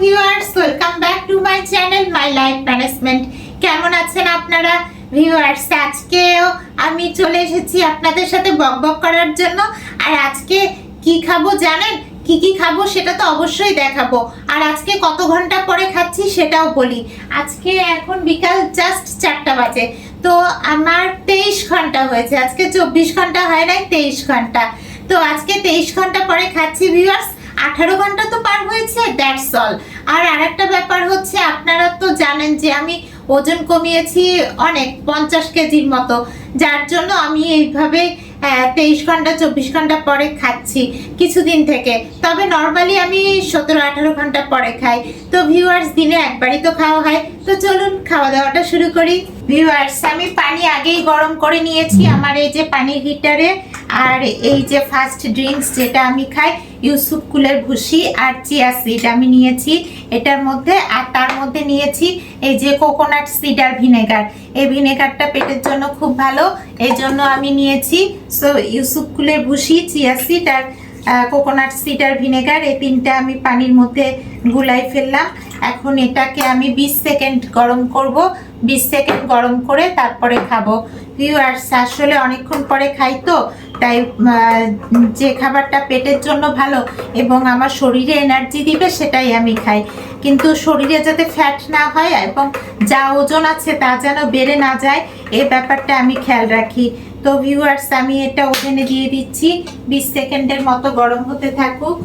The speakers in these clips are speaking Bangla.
Viewers welcome back to my channel my life management কেমন আছেন আপনারা ভিউয়ার্স আজকেও আমি চলে এসেছি আপনাদের সাথে করার জন্য। আর আজকে কি খাব জানেন? কি কি খাব সেটা তো অবশ্যই দেখাবো। আর আজকে কত ঘণ্টা পরে খাচ্ছি সেটাও বলি। আজকে এখন বিকাল জাস্ট চারটা বাজে। তো আমার তেইশ ঘণ্টা হয়েছে। আজকে চব্বিশ ঘণ্টা হয় নাই, তেইশ ঘণ্টা। তো আজকে তেইশ ঘণ্টা পরে খাচ্ছি ভিউয়ার্স আঠারো ঘণ্টা তো পার হয়েছে দ্যাটস অল আর আরেকটা ব্যাপার হচ্ছে আপনারা তো জানেন যে আমি ওজন কমিয়েছি অনেক পঞ্চাশ কেজির মতো। যার জন্য আমি এইভাবে তেইশ ঘণ্টা চব্বিশ ঘণ্টা পরে খাচ্ছি কিছুদিন থেকে। তবে নর্মালি আমি সতেরো আঠারো ঘণ্টা পরে খাই। তো ভিউয়ার্স দিনে একবারই তো খাওয়া হয়। তো চলুন খাওয়া দাওয়াটা শুরু করি। ভিউয়ার্স আমি পানি আগেই গরম করে নিয়েছি আমার এই যে পানি হিটারে আর এই যে ফার্স্ট ড্রিঙ্কস যেটা আমি খাই ইউসুফ কুলের ভুসি আর চিয়া সিড আমি নিয়েছি। এটার মধ্যে আর তার মধ্যে নিয়েছি এই যে কোকোনাট সিডার ভিনেগার এই ভিনেগারটা পেটের জন্য খুব ভালো, এই জন্য আমি নিয়েছি। সো ইউসুফ কুলের ভুসি, চিয়া সিড আর কোকোনাট সিডার ভিনেগার এই তিনটা আমি পানির মধ্যে গুলাই ফেললাম। এখন এটাকে আমি বিশ সেকেন্ড গরম করব। বিশ সেকেন্ড গরম করে তারপরে খাব। ভিউয়ার্স, আসলে অনেকক্ষণ পরে খাই তো, তাই যে খাবারটা পেটের জন্য ভালো এবং আমার শরীরে এনার্জি দিবে সেটাই আমি খাই। কিন্তু শরীরে যাতে ফ্যাট না হয় এবং যা ওজন আছে তা যেন বেড়ে না যায় এই ব্যাপারটা আমি খেয়াল রাখি। তো ভিউয়ার্স, আমি এটা ওভেনে দিয়ে দিচ্ছি। বিশ সেকেন্ডের মতো গরম হতে থাকুক।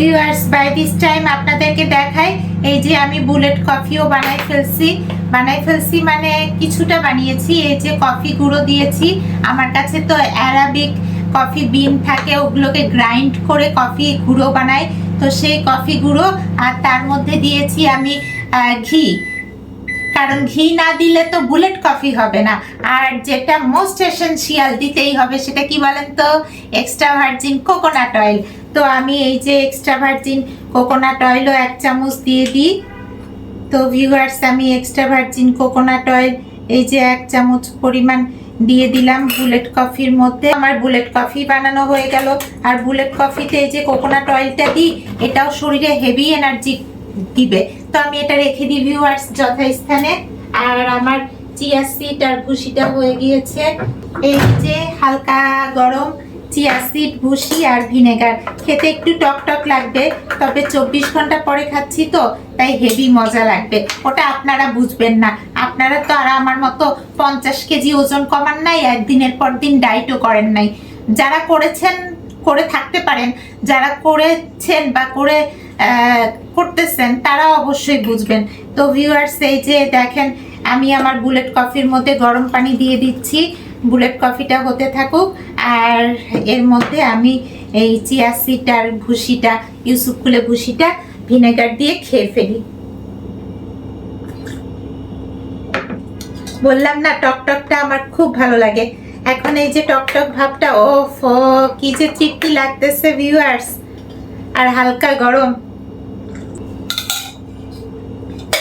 ভিউয়ার্স বাই দিস টাইম আপনাদেরকে দেখাই, এই যে আমি বুলেট কফিও বানাই ফেলছি। বানাই ফেলছি মানে কিছুটা বানিয়েছি, এই যে কফি গুঁড়ো দিয়েছি। আমার কাছে তো অ্যারাবিক কফি বিন থাকে, ওগুলোকে গ্রাইন্ড করে কফি গুঁড়ো বানাই। তো সেই কফি গুঁড়ো, আর তার মধ্যে দিয়েছি আমি ঘি। কারণ ঘি না দিলে তো বুলেট কফি হবে না। আর যেটা মোস্ট এসেনশিয়াল দিতেই হবে সেটা কি বলেন তো? এক্সট্রা ভার্জিন কোকোনাট অয়েল তো আমি এই যে এক্সট্রা ভার্জিন কোকোনাট অয়েলও এক চামচ দিয়ে দিই। তো ভিউয়ার্স আমি এক্সট্রা ভার্জিন কোকোনাট অয়েল এই যে এক চামচ পরিমাণ দিয়ে দিলাম বুলেট কফির মধ্যে। আমার বুলেট কফি বানানো হয়ে গেল। আর বুলেট কফিতে এই যে কোকোনাট অয়েলটা দিই, এটাও শরীরে হেভি এনার্জি দিবে। তো আমি এটা রেখে দিই ভিউয়ার্স যথাস্থানে। আর আমার চিয়া সিড আর ভুসিটা হয়ে গিয়েছে। এই যে হালকা গরম চিয়া সিড, ভুসি আর ভিনেগার। খেতে একটু টক টক লাগবে, তবে চব্বিশ ঘণ্টা পরে খাচ্ছি তো, তাই হেভি মজা লাগবে। ওটা আপনারা বুঝবেন না। আপনারা তো আর আমার মতো পঞ্চাশ কেজি ওজন কমান নাই, একদিনের পর দিন ডায়েটও করেন নাই। যারা করেছেন, করে থাকতে পারেন। যারা করেছেন বা করে করতেছেন, তারা অবশ্যই বুঝবেন। তো ভিউয়ার্স এই যে দেখেন, আমি আমার বুলেট কফির মধ্যে গরম পানি দিয়ে দিচ্ছি। বুলেট কফিটা হতে থাকুক। আর এর মধ্যে আমি এই চিয়া সিড আর ভুসিটা ইউসুফ কুলে ভুসিটা ভিনেগার দিয়ে খেয়ে ফেলি। বললাম না টক টকটা আমার খুব ভালো লাগে। এখন এই যে টক টক ভাবটা ও ফ কি যে তৃপ্তি লাগতেছে ভিউয়ার্স আর হালকা গরম।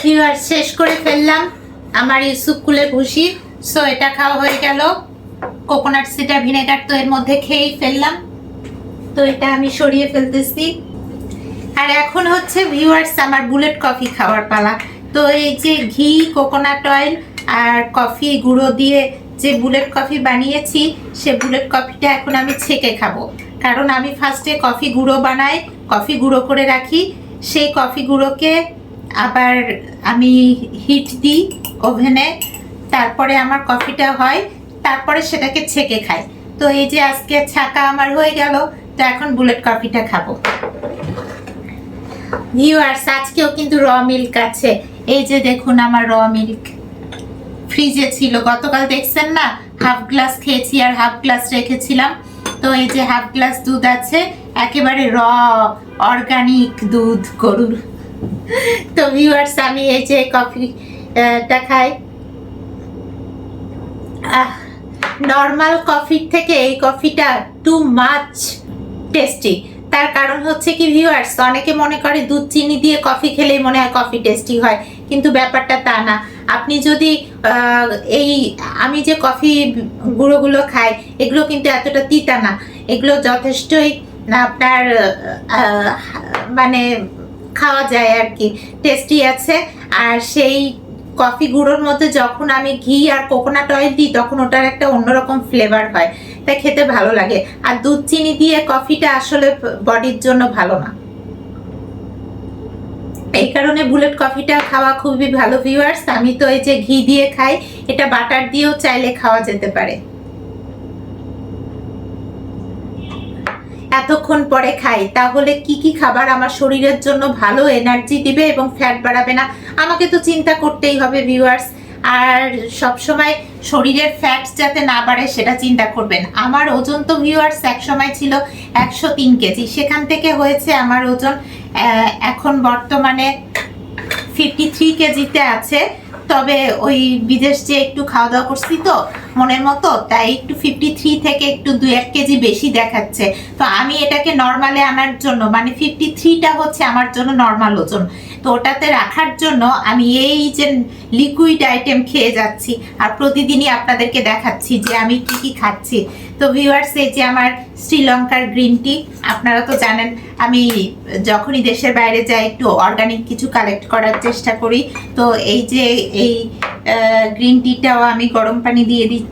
ভিউয়ার্স শেষ করে ফেললাম। আমার ইউসুফ কুলে ভুসি সো এটা খাওয়া হয়ে গেল। কোকোনাট সিডার ভিনেগার তো এর মধ্যে খেয়েই ফেললাম। তো এটা আমি সরিয়ে ফেলতেছি। আর এখন হচ্ছে ভিউয়ার্স আমার বুলেট কফি খাওয়ার পালা। তো এই যে ঘি কোকোনাট অয়েল আর কফি গুঁড়ো দিয়ে যে বুলেট কফি বানিয়েছি, সে বুলেট কফিটা এখন আমি ছেঁকে খাব। কারণ আমি ফার্স্টে কফি গুঁড়ো বানাই কফি গুঁড়ো করে রাখি। সেই কফি গুঁড়োকে আবার আমি হিট দিই ওভেনে তারপরে আমার কফিটা হয় তারপরে সেটাকে ছেঁকে খাই। তো এই যে আজকে ছাকা আমার হয়ে গেল, তো এখন বুলেট কফিটা খাব। ভিউয়ার্স আজকেও কিন্তু র মিল্ক আছে। এই যে দেখুন আমার র মিল্ক ফ্রিজে ছিল। গতকাল দেখছেন না? হাফ গ্লাস খেয়েছি আর হাফ গ্লাস রেখেছিলাম। তো এই যে হাফ গ্লাস দুধ আছে, একেবারে র অর্গানিক দুধ, গরুর। তো ভিউয়ার্স আমি এই যে কফিটা খাই। নর্মাল কফির থেকে এই কফিটা টু মাচ টেস্টি তার কারণ হচ্ছে কি ভিউয়ার্স অনেকে মনে করে দুধ, চিনি দিয়ে কফি খেলেই মনে হয় কফি টেস্টি হয়, কিন্তু ব্যাপারটা তা না। আপনি যদি এই, আমি যে কফি গুঁড়োগুলো খাই, এগুলো কিন্তু এতটা তিতা না। এগুলো যথেষ্টই আপনার মানে খাওয়া যায় আর কি। টেস্টি আছে, আর সেই কফি গুঁড়োর মধ্যে যখন আমি ঘি আর কোকোনাট অয়েল দিই, তখন ওটার একটা অন্যরকম ফ্লেভার হয়। তাই খেতে ভালো লাগে। আর দুধ চিনি দিয়ে কফিটা আসলে বডির জন্য ভালো না। এই কারণে বুলেট কফিটা খাওয়া খুবই ভালো ভিউয়ার্স আমি তো এই যে ঘি দিয়ে খাই, এটা বাটার দিয়েও চাইলে খাওয়া যেতে পারে। এতক্ষণ পরে খাই, তাহলে কি কি খাবার আমার শরীরের জন্য ভালো এনার্জি দিবে এবং ফ্যাট বাড়াবে না? আমাকে তো চিন্তা করতেই হবে ভিউয়ার্স আর সব সময় শরীরের ফ্যাট যাতে না বাড়ে সেটা চিন্তা করবেন। আমার ওজন তো ভিউয়ার্স এক সময় ছিল একশো তিন কেজি সেখান থেকে হয়েছে আমার ওজন এখন বর্তমানে ফিফটি থ্রি কেজিতে আছে। তবে ওই বিদেশ যে একটু খাওয়া দাওয়া করছি তো। মনের মতো, তাই একটু ফিফটি থ্রি থেকে একটু দু এক কেজি বেশি দেখাচ্ছে। তো আমি এটাকে নর্মালে আনার জন্য মানে ফিফটি থ্রিটা হচ্ছে আমার জন্য নর্মাল ওজন। তো ওটাতে রাখার জন্য আমি এই যে লিকুইড আইটেম খেয়ে যাচ্ছি, আর প্রতিদিনই আপনাদেরকে দেখাচ্ছি যে আমি কি কি খাচ্ছি। তো ভিউয়ার্স এই যে আমার শ্রীলঙ্কার গ্রিন টি আপনারা তো জানেন, আমি যখনই দেশের বাইরে যাই, একটু অর্গানিক কিছু কালেক্ট করার চেষ্টা করি। তো এই যে এই গ্রিন টিটাও আমি গরম পানি দিয়ে দিচ্ছি।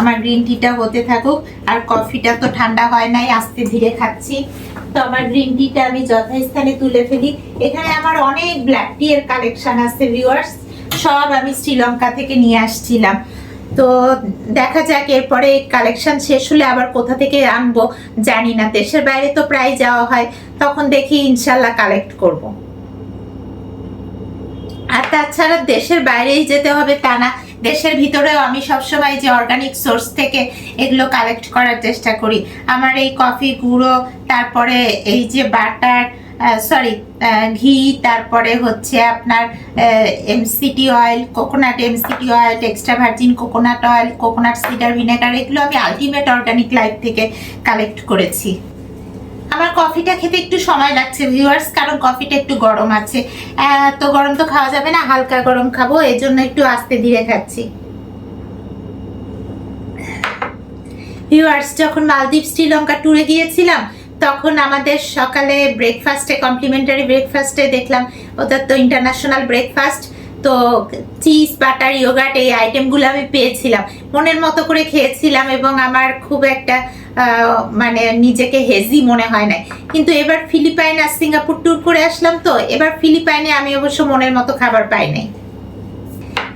আমার গ্রিন টিটা হতে থাকুক। আর কফিটা তো ঠান্ডা হয় নাই, আস্তে ধীরে খাচ্ছি। তো আমার গ্রিন টিটা আমি যথাস্থানে তুলে ফেলি। এখানে আমার অনেক ব্ল্যাক টি এর কালেকশন আছে ভিউয়ার্স সব আমি শ্রীলঙ্কা থেকে নিয়ে আসছিলাম। তো দেখা যাক, এরপরে কালেকশন শেষ হলে আবার কোথা থেকে আনব, জানি না। দেশের বাইরে তো প্রায় যাওয়া হয়। তখন দেখি ইনশাল্লাহ কালেক্ট করব। আর তাছাড়া দেশের বাইরেই যেতে হবে তা না। দেশের ভিতরেও আমি সবসময় যে অর্গানিক সোর্স থেকে এগুলো কালেক্ট করার চেষ্টা করি। আমার এই কফি গুঁড়ো, তারপরে এই যে বাটার সরি ঘি, তারপরে হচ্ছে আপনার MCT oil coconut MCT oil extra virgin coconut oil coconut cider vinegar এগুলো আমি আলটিমেট অর্গানিক লাইফ থেকে কালেক্ট করেছি। আমার কফিটা খেতে একটু সময় লাগছে ভিউয়ার্স কারণ কফিটা একটু গরম আছে। তো গরম তো খাওয়া যাবে না, হালকা গরম খাব, এই জন্য একটু আস্তে ধীরে খাচ্ছি। ভিউয়ার্স যখন মালদ্বীপ, শ্রীলঙ্কা ট্যুরে গিয়েছিলাম, তখন আমাদের সকালে ব্রেকফাস্টে কমপ্লিমেন্টারি ব্রেকফাস্টে দেখলাম ওদের তো ইন্টারন্যাশনাল ব্রেকফাস্ট তো চিজ বাটার ইয়োগার্ট এই আইটেমগুলো আমি পেয়েছিলাম। মনের মতো করে খেয়েছিলাম এবং আমার খুব একটা মানে নিজেকে হেজি মনে হয় নাই। কিন্তু এবার ফিলিপাইন আর সিঙ্গাপুর ট্যুর করে আসলাম তো, এবার ফিলিপাইনে আমি অবশ্য মনের মতো খাবার পাই নাই।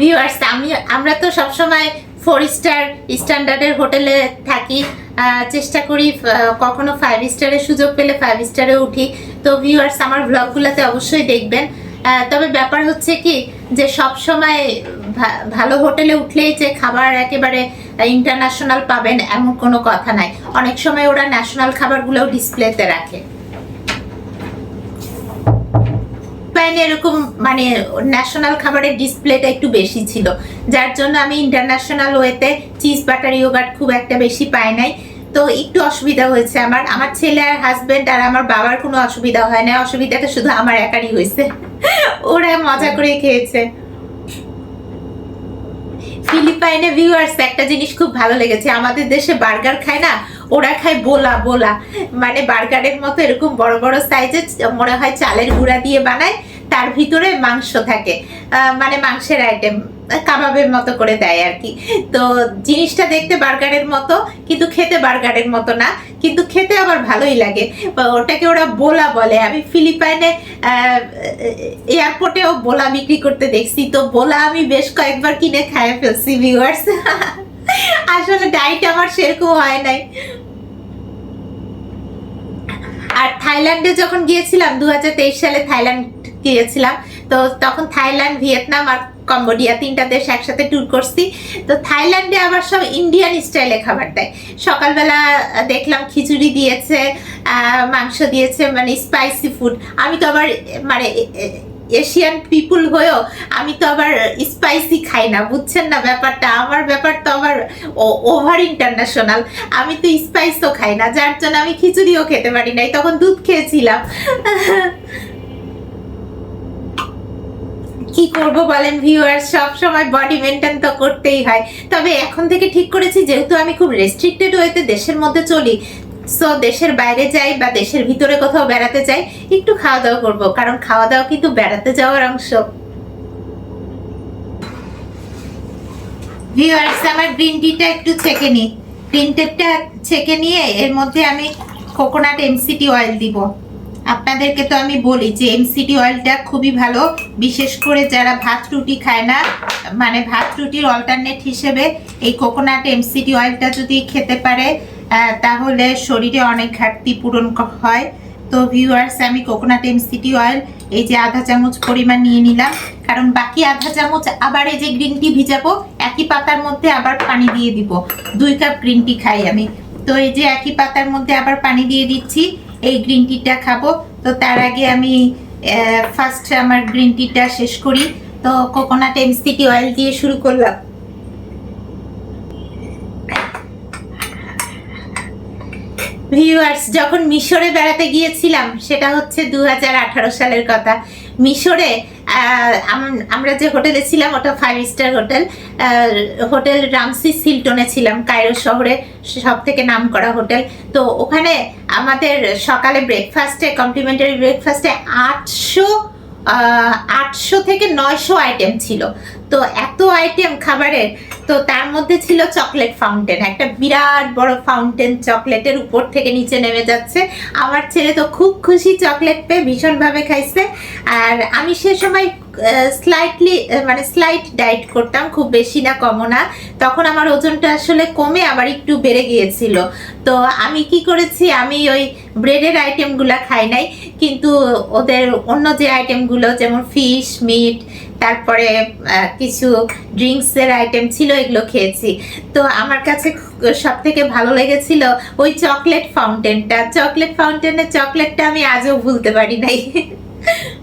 ভিউয়ার্স আমি, আমরা তো সবসময় ফোর স্টার স্ট্যান্ডার্ডের হোটেলে থাকি চেষ্টা করি কখনো ফাইভ স্টারের সুযোগ পেলে ফাইভ স্টারে উঠি। তো ভিউয়ার্স আমার ব্লগগুলোতে অবশ্যই দেখবেন। তবে ব্যাপার হচ্ছে কি যে সব সময় ভালো হোটেলে উঠলেই যে খাবার একেবারে ইন্টারন্যাশনাল পাবেন এমন কোনো কথা নাই। অনেক সময় ওরা ন্যাশনাল খাবারগুলোও ডিসপ্লেতে রাখে। এরকম মানে ন্যাশনাল খাবারের ডিসপ্লেটা একটু বেশি ছিল। যার জন্য আমি ইন্টারন্যাশনাল ওয়েতে চিজ বাটার ইয়োগার্ট খুব একটা বেশি পাই নাই। তো একটু অসুবিধা হয়েছে আমার। আমার ছেলে আর হাজবেন্ড আর আমার বাবার কোনো অসুবিধা হয় না অসুবিধাটা শুধু আমার একারই হয়েছে। ওরা মজা করে খেয়েছে। ফিলিপাইনে ভিউয়ার্স একটা জিনিস খুব ভালো লেগেছে, আমাদের দেশে বার্গার খায় না, ওরা খায় বোলা বোলা। মানে বার্গারের মতো এরকম বড় বড় সাইজের মনে হয় চালের গুঁড়া দিয়ে বানায়, তার ভিতরে মাংস থাকে। মানে মাংসের আইটেম কাবাবের মতো করে দেয় আর কি। তো জিনিসটা দেখতে বার্গারের মতো, কিন্তু খেতে বার্গারের মতো না। কিন্তু খেতে আবার ভালোই লাগে। ওটাকে ওরা বোলা বলে। আমি ফিলিপাইনে এয়ারপোর্টেও বোলা বিক্রি করতে দেখছি। তো বোলা আমি বেশ কয়েকবার কিনে খায় ফেলছি ভিউয়ার্স আসলে ডাইট আমার সেরকম হয় নাই। আর থাইল্যান্ডে যখন গিয়েছিলাম দু হাজার তেইশ সালে থাইল্যান্ড গিয়েছিলাম, তো তখন থাইল্যান্ড, ভিয়েতনাম আর কম্বোডিয়া, তিনটা দেশ একসাথে ট্যুর করছি। তো থাইল্যান্ডে আবার সব ইন্ডিয়ান স্টাইলে খাবার দেয়। সকালবেলা দেখলাম খিচুড়ি দিয়েছে মাংস দিয়েছে মানে স্পাইসি ফুড আমি তো আবার মানে এশিয়ান পিপুল হয়েও আমি তো আবার স্পাইসি খাই না, বুঝছেন না ব্যাপারটা? আমার ব্যাপার তো আবার ওভার ইন্টারন্যাশনাল আমি তো স্পাইসও খাই না, যার জন্য আমি খিচুড়িও খেতে পারি নাই। তখন দুধ খেয়েছিলাম। কি করব বলেন ভিউয়ার সব সময় বডি মেনটেন তো করতেই হয়। তবে এখন থেকে ঠিক করেছি, যেহেতু আমি খুব রেস্ট্রিক্টেড ওয়েতে দেশের মধ্যে চলি সো দেশের বাইরে যাই বা দেশের ভিতরে কোথাও বেড়াতে যাই, একটু খাওয়া দাওয়া করব, কারণ খাওয়া দাওয়া কিন্তু বেড়াতে যাওয়ার অংশ। ভিউয়ার্স আমার গ্রিন টিটা একটু ছেঁকে নিই গ্রিন টিটা ছেঁকে নিয়ে এর মধ্যে আমি কোকোনাট এমসিটি অয়েল দিব। আপনাদেরকে তো আমি বলি যে এমসিটি অয়েলটা খুবই ভালো। বিশেষ করে যারা ভাত রুটি খায় না মানে ভাত রুটির অল্টারনেট হিসেবে এই কোকোনাট এমসিটি অয়েলটা যদি খেতে পারে তাহলে শরীরে অনেক ঘাটতি পূরণ হয়। তো ভিউয়ার্স আমি কোকোনাট এমসিটি অয়েল এই যে আধা চামচ পরিমাণ নিয়ে নিলাম। কারণ বাকি আধা চামচ আবার এই যে গ্রিন টি ভিজাবো, একই পাতার মধ্যে আবার পানি দিয়ে দিব। দুই কাপ গ্রিন টি খাই আমি। তো এই যে একই পাতার মধ্যে আবার পানি দিয়ে দিচ্ছি। এই গ্রিন টিটা খাব। তো তার আগে আমি ফার্স্ট আমার গ্রিন টিটা শেষ করি। তো কোকোনাট এমসিটি অয়েল দিয়ে শুরু করলাম। ভিউয়ার্স যখন মিশরে বেড়াতে গিয়েছিলাম, সেটা হচ্ছে দু হাজার আঠারো সালের কথা। মিশরে আমরা যে হোটেলে ছিলাম, ওটা five star hotel hotel Ramses সিলটনে ছিলাম, কায়রো শহরে সব থেকে নাম করা হোটেল। তো ওখানে আমাদের সকালে ব্রেকফাস্টে কমপ্লিমেন্টারি ব্রেকফাস্টে আটশো আটশো থেকে নয়শো আইটেম ছিল। তো এত আইটেম খাবারের, তো তার মধ্যে ছিল চকলেট ফাউন্টেন একটা বিরাট বড় ফাউন্টেন চকলেটের উপর থেকে নিচে নেমে যাচ্ছে। আমার ছেলে তো খুব খুশি চকলেট পেয়ে ভীষণভাবে খাইছে। আর আমি সে সময় স্লাইটলি মানে স্লাইট ডায়েট করতাম, খুব বেশি না, কমও না। তখন আমার ওজনটা আসলে কমে আবার একটু বেড়ে গিয়েছিল। তো আমি কি করেছি, আমি ওই ব্রেডের আইটেমগুলো খাই নাই, কিন্তু ওদের অন্য যে আইটেমগুলো যেমন ফিশ মিট তারপরে কিছু ড্রিঙ্কসের আইটেম ছিল, এগুলো খেয়েছি। তো আমার কাছে সব থেকে ভালো লেগেছিল ওই চকলেট ফাউন্টেনটা চকলেট ফাউন্টেনের চকলেটটা আমি আজও ভুলতে পারি নাই।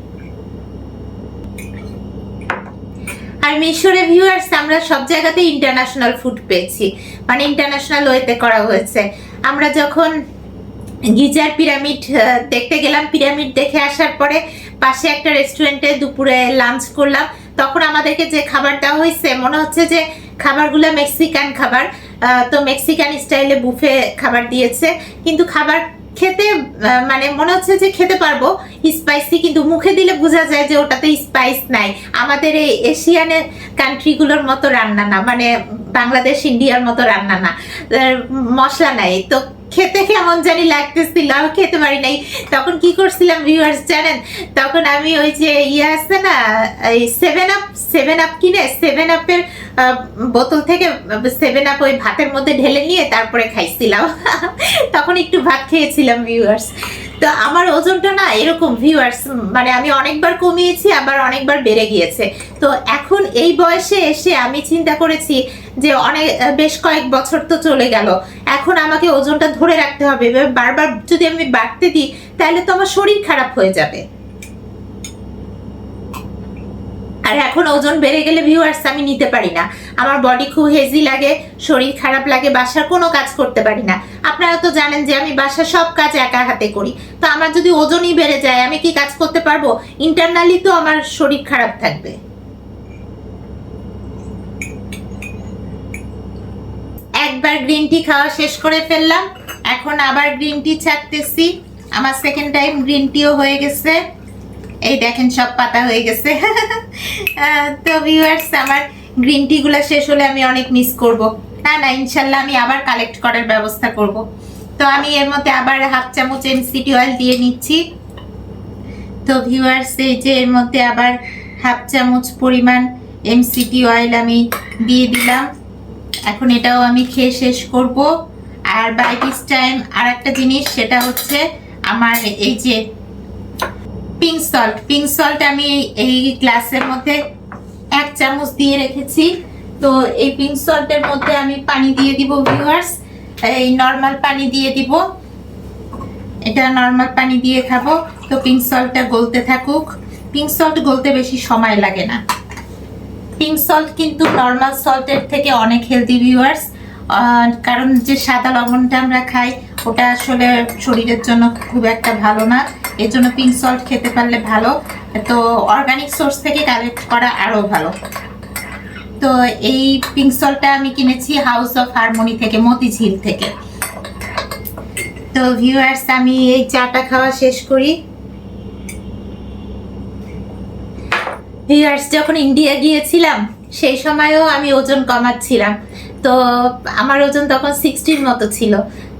আর মিশরে ভিউয়ার্স আমরা সব জায়গাতে ইন্টারন্যাশনাল ফুড পেয়েছি। মানে ইন্টারন্যাশনাল ওয়েতে করা হয়েছে। আমরা যখন গিজার পিরামিড দেখতে গেলাম পিরামিড দেখে আসার পরে পাশে একটা রেস্টুরেন্টে দুপুরে লাঞ্চ করলাম। তখন আমাদেরকে যে খাবার দেওয়া হয়েছে, মনে হচ্ছে যে খাবারগুলো মেক্সিকান খাবার। তো মেক্সিকান স্টাইলে বুফে খাবার দিয়েছে। কিন্তু খাবার খেতে মানে মনে হচ্ছে যে খেতে পারব। স্পাইসি কিন্তু মুখে দিলে বোঝা যায় যে ওটাতে স্পাইস নাই। আমাদের এই এশিয়ানের কান্ট্রিগুলোর মতো রান্না না মানে বাংলাদেশ ইন্ডিয়ার মতো রান্না না। মশলা নাই। তো খেতে কেমন জানি লাগতেছিল আমি খেতে পারি নাই। তখন কি করছিলাম ভিউয়ার্স জানেন? তখন আমি ওই যে ইয়ে আছে না, এই সেভেন আপ সেভেন আপ কিনে সেভেন আপের বোতল থেকে সেভেন আপ ওই ভাতের মধ্যে ঢেলে নিয়ে তারপরে খাইছিলাম। তখন একটু ভাত খেয়েছিলাম ভিউয়ার্স তো আমার ওজনটা না এরকম ভিউয়ার্স মানে আমি অনেকবার কমিয়েছি, আবার অনেকবার বেড়ে গিয়েছে। তো এখন এই বয়সে এসে আমি চিন্তা করেছি যে অনেক, বেশ কয়েক বছর তো চলে গেল। এখন আমাকে ওজনটা ধরে রাখতে হবে। বারবার যদি আমি বাড়তে দিই, তাহলে তো আমার শরীর খারাপ হয়ে যাবে। আর এখন ওজন বেড়ে গেলে ভিউয়ার্স আমি নিতে পারি না। আমার বডি খুব হেজি লাগে, শরীর খারাপ লাগে, বাসার কোনো কাজ করতে পারি না। আপনারা তো জানেন যে আমি বাসার সব কাজ একা হাতে করি। তো আমার যদি ওজনই বেড়ে যায়, আমি কি কাজ করতে পারব? ইন্টারনালি তো আমার শরীর খারাপ থাকবে। একবার গ্রিন টি খাওয়া শেষ করে ফেললাম। এখন আবার গ্রিন টি ছাড়তেছি। আমার সেকেন্ড টাইম গ্রিন টিও হয়ে গেছে। এই দেখেন সব পাতা হয়ে গেছে। তো ভিউয়ার্স আমার গ্রিন টি গুলো শেষ হলে আমি অনেক মিস করব। না না, ইনশাল্লাহ আমি আবার কালেক্ট করার ব্যবস্থা করব। তো আমি এর মধ্যে আবার হাফ চামচ এমসিটি অয়েল দিয়ে নিচ্ছি। তো ভিউয়ার্স এই যে এর মধ্যে আবার হাফ চামচ পরিমাণ এমসিটি অয়েল আমি দিয়ে দিলাম। এখন এটাও আমি খেয়ে শেষ করব। আর বাই দিস টাইম আর একটা জিনিস, সেটা হচ্ছে আমার এই যে পিঙ্ক সল্ট পিঙ্ক সল্ট আমি এই গ্লাসের মধ্যে এক চামচ দিয়ে রেখেছি। তো এই পিঙ্ক সল্টের মধ্যে আমি পানি দিয়ে দিব ভিউয়ার্স এই নর্মাল পানি দিয়ে দিব। এটা নর্মাল পানি দিয়ে খাব। তো পিঙ্ক সল্টটা গলতে থাকুক। পিঙ্ক সল্ট গলতে বেশি সময় লাগে না। পিঙ্ক সল্ট কিন্তু নর্মাল সল্টের থেকে অনেক হেলদি ভিউয়ার্স কারণ যে সাদা লবণটা আমরা খাই, ওটা আসলে শরীরের জন্য খুব একটা ভালো না। এর জন্য পিঙ্ক সল্ট খেতে পারলে ভালো। তো অর্গানিক সোর্স থেকে কালেক্ট করা আরও ভালো। তো এই পিঙ্ক সল্টটা আমি কিনেছি হাউস অফ হারমোনি থেকে, মতিঝিল থেকে। তো ভিউয়ার্স আমি এই চাটা খাওয়া শেষ করি। ভিউয়ার্স যখন ইন্ডিয়া গিয়েছিলাম, সেই সময়ও আমি ওজন কমাচ্ছিলাম। তো আমার ওজন তখন সিক্সটির মতো ছিল।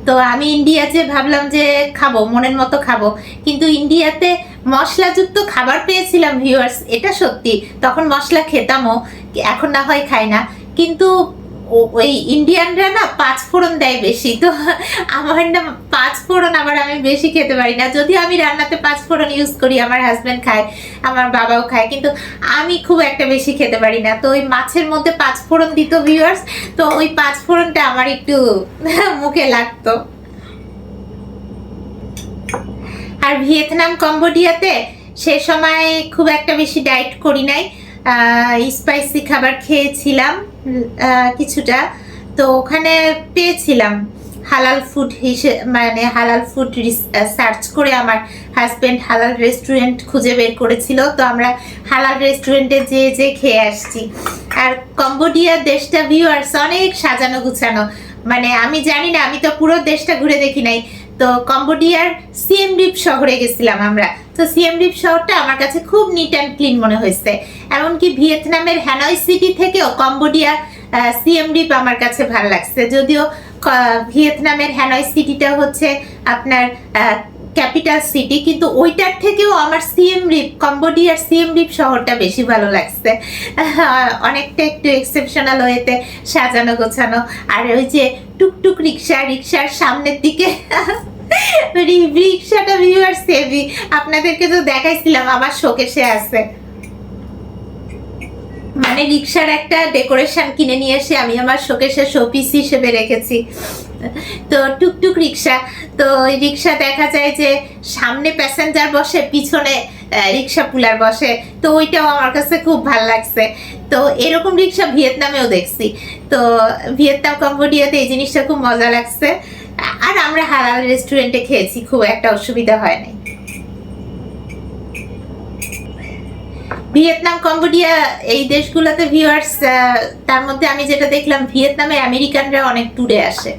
তো আমি ইন্ডিয়াতে ভাবলাম যে খাব, মনের মতো খাব। কিন্তু ইন্ডিয়াতে মশলাযুক্ত খাবার পেয়েছিলাম ভিউয়ার্স এটা সত্যি। তখন মশলা খেতামও, এখন না হয় খাই না। কিন্তু ওই ইন্ডিয়ানরা না পাঁচ ফোড়ন দেয় বেশি। তো আমার না পাঁচ ফোড়ন আবার আমি বেশি খেতে পারি না। যদি আমি রান্নাতে পাঁচ ফোড়ন ইউজ করি, আমার হাজব্যান্ড খায়, আমার বাবাও খায়। কিন্তু আমি খুব একটা বেশি খেতে পারি না। তো ওই মাছের মধ্যে পাঁচ ফোড়ন দিত ভিউয়ার্স তো ওই পাঁচ ফোড়নটা আমার একটু মুখে লাগতো। আর ভিয়েতনাম, কম্বোডিয়াতে সে সময় খুব একটা বেশি ডায়েট করি নাই। স্পাইসি খাবার খেয়েছিলাম। কিছুটা। তো ওখানে পেয়েছিলাম হালাল ফুড হিসেবে মানে হালাল ফুড সার্চ করে আমার হাজবেন্ড হালাল রেস্টুরেন্ট খুঁজে বের করেছিল। তো আমরা হালাল রেস্টুরেন্টে যেয়ে যে খেয়ে আসছি। আর কম্বোডিয়া দেশটা ভিউয়ার্স অনেক সাজানো গুছানো। মানে আমি জানি না, আমি তো পুরো দেশটা ঘুরে দেখি নাই। তো কম্বোডিয়ার সিএম রিপ শহরে গেছিলাম আমরা। তো সিএম রিপ শহরটা আমার কাছে খুব নিট অ্যান্ড ক্লিন মনে হয়েছে। এমনকি ভিয়েতনামের হ্যানয় সিটি থেকেও কম্বোডিয়া সিএম রিপ আমার কাছে ভালো লাগছে। যদিও ভিয়েতনামের হ্যানয় সিটিটা হচ্ছে আপনার ক্যাপিটাল সিটি কিন্তু ওইটার থেকেও আমার সিএম রিপ কম্বোডিয়ার সিএম রিপ শহরটা বেশি ভালো লাগছে। অনেকটা একটু এক্সেপশনাল ওয়েতে সাজানো গোছানো। আর ওই যে টুকটুক রিক্সা, রিক্সার সামনের দিকে রিক্সাটা ভিউয়ার সেভি আপনাদেরকে তো দেখাইছিলাম, আমার শোকেশে আছে। মানে রিক্সার একটা ডেকোরেশন কিনে নিয়ে এসে আমি আমার শোকেশে শোপিস হিসেবে রেখেছি। তো টুকটুক রিক্সা। তো ওই রিক্সা দেখা যায় যে সামনে প্যাসেঞ্জার বসে, পিছনে রিক্সা পুলার বসে। তো ওইটাও আমার কাছে খুব ভালো লাগছে। তো এরকম রিক্সা ভিয়েতনামেও দেখছি। তো ভিয়েতনাম কম্বোডিয়াতে এই জিনিসটা খুব মজা লাগছে। আর আমরা হালাল রেস্টুরেন্টে খেয়েছি, খুব একটা অসুবিধা হয় নাই। ভিয়েতনাম, কম্বোডিয়া, এই দেশগুলোতে ভিউয়ার্স তার মধ্যে আমি যেটা দেখলাম, ভিয়েতনামে আমেরিকানরা অনেক ট্যুরে আসে।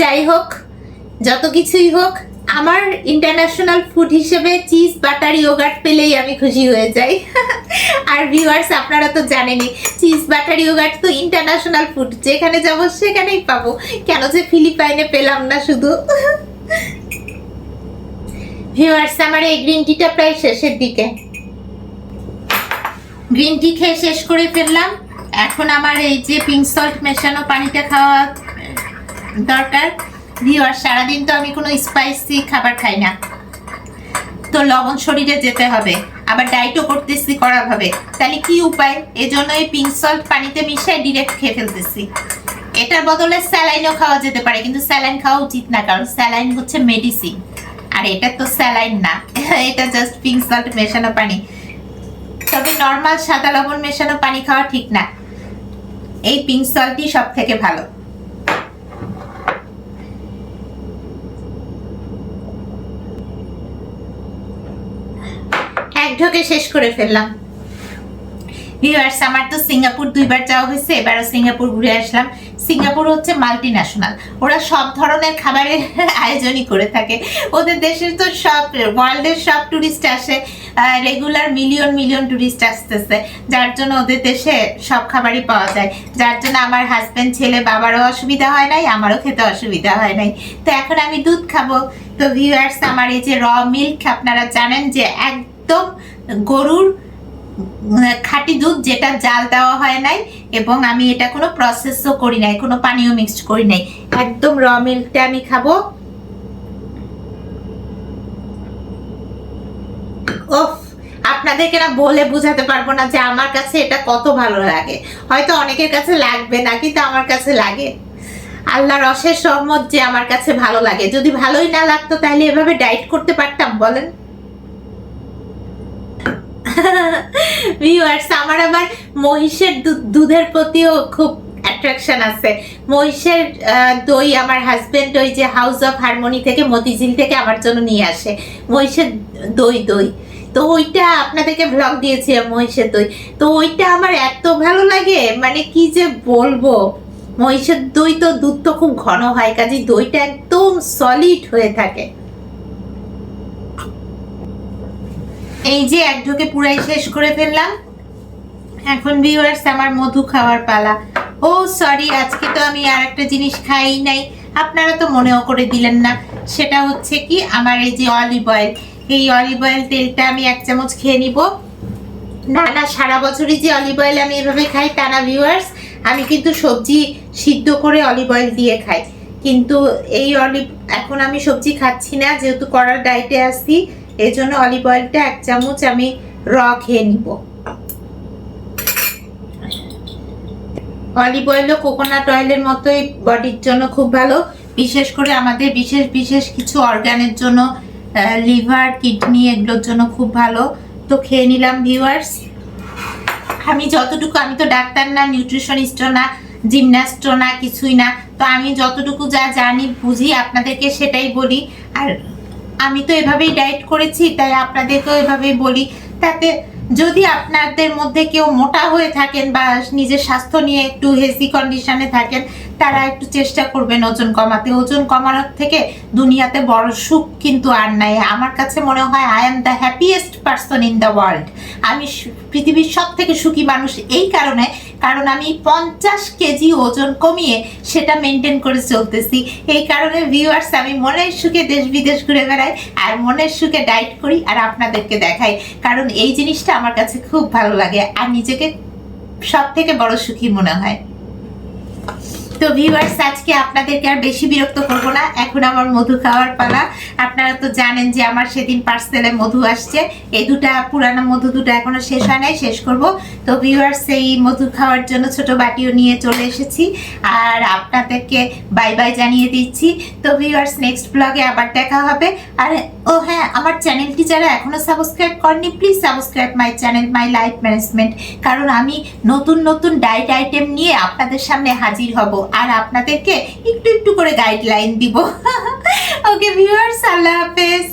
যাই হোক, যত কিছুই হোক আমার ইন্টারন্যাশনাল ফুড হিসেবে চিজ বাটার ইয়োগার্ট পেলেই আমি খুশি হয়ে যাই। আর ভিউয়ার্স আপনারা তো জানেনই চিজ বাটার ইয়োগার্ট তো ইন্টারন্যাশনাল ফুড যেখানে যাব সেখানেই পাবো। কেন যে ফিলিপাইনে পেলাম না শুধু। ভিউয়ার্স আমার এই গ্রিন টিটা প্রায় শেষের দিকে। গ্রিন টি খেয়ে শেষ করে ফেললাম। এখন আমার এই যে পিঙ্ক সল্ট মেশানো পানিটা খাওয়া দরকার। ভিউয়ার সারাদিন তো আমি কোনো স্পাইসি খাবার খাই না। তো লবণ শরীরে যেতে হবে, আবার ডায়েটও করতেছি করাভাবে তাহলে কি উপায়? এজন্য এই পিঙ্ক সল্ট পানিতে মিশিয়ে ডিরেক্ট খেয়ে ফেলতেছি। এটার বদলে স্যালাইনও খাওয়া যেতে পারে, কিন্তু স্যালাইন খাওয়া উচিত না, কারণ স্যালাইন হচ্ছে মেডিসিন আর এটা তো স্যালাইন না, এটা জাস্ট পিঙ্ক সল্ট মেশানো পানি। তবে নর্মাল সাদা লবণ মেশানো পানি খাওয়া ঠিক না। এই পিঙ্ক সল্টই সব থেকে ভালো। এক ঢোকে শেষ করে ফেললাম। ভিউয়ার্স আমার তো সিঙ্গাপুর দুইবার যাওয়া হয়েছে, এবারও সিঙ্গাপুর ঘুরে আসলাম। সিঙ্গাপুর হচ্ছে মাল্টি ন্যাশনাল ওরা সব ধরনের খাবারের আয়োজনই করে থাকে। ওদের দেশের তো সব ওয়ার্ল্ডের সব টুরিস্ট আসে। রেগুলার মিলিয়ন মিলিয়ন টুরিস্ট আসতেছে। যার জন্য ওদের দেশে সব খাবারই পাওয়া যায়। যার জন্য আমার হাজব্যান্ড ছেলে, বাবারও অসুবিধা হয় নাই, আমারও খেতে অসুবিধা হয় নাই। তো এখন আমি দুধ খাব। তো ভিউয়ার্স আমার এই যে র মিল্ক আপনারা জানেন যে একদম গরুর উম, খাঁটি দুধ যেটা জাল দেওয়া হয় নাই এবং আমি এটা কোনো প্রসেসও করি নাই কোনো পানীয় মিক্সড করি নাই। একদম র মিল্কটা আমি খাব। আপনাদেরকে না বলে বোঝাতে পারব না যে আমার কাছে এটা কত ভালো লাগে। হয়তো অনেকের কাছে লাগবে না কিন্তু আমার কাছে লাগে। আল্লাহর অশেষ রহমত যে আমার কাছে ভালো লাগে। যদি ভালোই না লাগতো তাহলে এভাবে ডাইট করতে পারতাম বলেন। ভিউয়ার্স আমার আবার মহিষের দুধ- দুধের প্রতিও খুব অ্যাট্রাকশন আছে। মহিষের দই আমার হাজবেন্ড ওই যে হাউস অফ হারমোনি থেকে মতিঝিল থেকে আমার জন্য নিয়ে আসে। মহিষের দই দই। তো ওইটা আপনাদেরকে ব্লগ দিয়েছি মহিষের দই। তো ওইটা আমার এত ভালো লাগে মানে কি যে বলব? মহিষের দই তো দুধ তো খুব ঘন হয় কাজে দইটা একদম সলিড হয়ে থাকে। এই যে এক ঢোকে পুরাই শেষ করে ফেললাম। এখন ভিউয়ার্স আমার মধু খাওয়ার পালা। ও সরি আজকে তো আমি আর একটা জিনিস খাই নাই। আপনারা তো মনেও করে দিলেন না। সেটা হচ্ছে কি, আমার এই যে অলিভ অয়েল এই অলিভ অয়েল তেলটা আমি এক চামচ খেয়ে নিব। না না, সারা বছরই যে অলিভ অয়েল আমি এভাবে খাই তা না ভিউয়ার্স আমি কিন্তু সবজি সিদ্ধ করে অলিভ অয়েল দিয়ে খাই। কিন্তু এই অলিভ এখন আমি সবজি খাচ্ছি না, যেহেতু করার ডায়েটে আসছি এই জন্য অলিভ অয়েলটা এক চামচ আমি র খেয়ে নিব। অলিভ অয়েলও কোকোনাট অয়েলের মতোই বডির জন্য খুব ভালো। বিশেষ করে আমাদের বিশেষ বিশেষ কিছু অর্গানের জন্য লিভার, কিডনি এগুলোর জন্য খুব ভালো। তো খেয়ে নিলাম ভিউয়ার্স। আমি যতটুকু, আমি তো ডাক্তার না নিউট্রিশনিস্টও না জিমন্যাস্টও না, কিছুই না। তো আমি যতটুকু যা জানি, বুঝি, আপনাদেরকে সেটাই বলি। আর আমি তো এভাবেই ডায়েট করেছি, তাই আপনাদেরকেও এভাবেই বলি। তাতে যদি আপনাদের মধ্যে কেউ মোটা হয়ে থাকেন বা নিজের স্বাস্থ্য নিয়ে একটু হেলদি কন্ডিশনে থাকেন, তারা একটু চেষ্টা করবেন ওজন কমাতে। ওজন কমানোর থেকে দুনিয়াতে বড় সুখ কিন্তু আর নাই। আমার কাছে মনে হয় I am the happiest person in the world আমি পৃথিবীর সব থেকে সুখী মানুষ এই কারণে কারণ আমি পঞ্চাশ কেজি ওজন কমিয়ে সেটা মেনটেন করে চলতেছি। এই কারণে ভিউয়ার্স আমি মনের সুখে দেশ বিদেশ ঘুরে বেড়াই আর মনের সুখে ডায়েট করি আর আপনাদেরকে দেখাই। কারণ এই জিনিসটা আমার কাছে খুব ভালো লাগে আর নিজেকে সব থেকে বড় সুখী মনে হয়। তো ভিউয়ার্স আজকে আপনাদেরকে আর বেশি বিরক্ত করব না। এখন আমার মধু খাওয়ার পালা। আপনারা তো জানেন যে আমার সেদিন পার্সেলে মধু আসছে। এই দুটা পুরানো মধু দুটো এখনও শেষ হয় নাই, শেষ করব। তো ভিউয়ার্স এই মধু খাওয়ার জন্য ছোট বাটিও নিয়ে চলে এসেছি। আর আপনাদেরকে বাই বাই জানিয়ে দিচ্ছি। তো ভিউয়ার্স নেক্সট ব্লগে আবার দেখা হবে। আর, ও হ্যাঁ আমার চ্যানেলটি যারা এখনও সাবস্ক্রাইব করেনি please subscribe my channel my life management কারণ আমি নতুন নতুন ডায়েট আইটেম নিয়ে আপনাদের সামনে হাজির হব। আর আপনাদেরকে একটু একটু করে গাইডলাইন দিব। ওকে ভিউয়ার্স আল্লাহ হাফেজ।